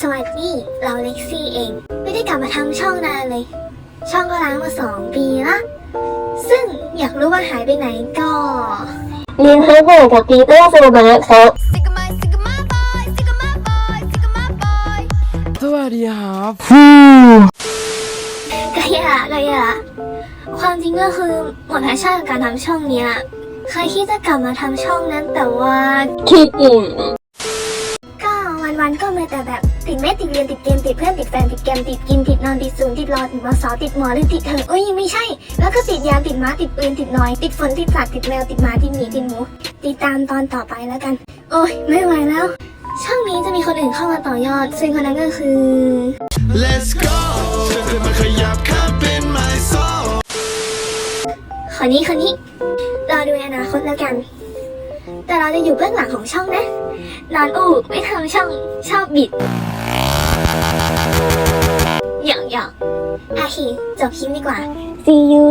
สวัสดีเราเล็กซี่เอง ไม่ได้กลับมาทำช่องนานเลย ช่องก็ล้างมาสองปีละซึ่งอยากรู้ว่าหายไปไหนก็ลินให้โหวตกับปีเตอร์ซูมาครับ Sick of my, sick of my boy, sick of my boy, sick of my boy. สวัสดีครับก็แย่ละก็แย่ละความจริงก็คือหมดแพชชั่นกับการทำช่องเนี้ยเคยคิดจะกลับมาทำช่องนั้นแต่ว่าคิดอีกก็วันๆก็มาแต่แบบ ติดเม็ดติดเรียนติดเกมติดเพื่อนติดแฟนติดเกมติดกินติดนอนติดศูนย์ติดรอติดมสอติดหมอหรือติดเธอเอ้ยไม่ใช่ แล้วก็ติดยาติดม้าติดปืนติดนอย ติดฝนติดสัตว์ติดแมวติดหมาติดหมีติดหมูติดตามตอนต่อไปแล้วกัน โอ้ยไม่ไหวแล้ว ช่องนี้จะมีคนอื่นเข้ามาต่อยอด ซึ่งคนนั้นก็คือ Let's go เธอจะมาขยับข้ามเป็น my soul คนนี้คนนี้รอดูในอนาคตแล้วกัน แต่เราจะอยู่เบื้องหลังของช่องนะนอนอู้ไม่ทำช่องชอบบิดหยอกหยอกอาคีจบคลิปดีกว่า see you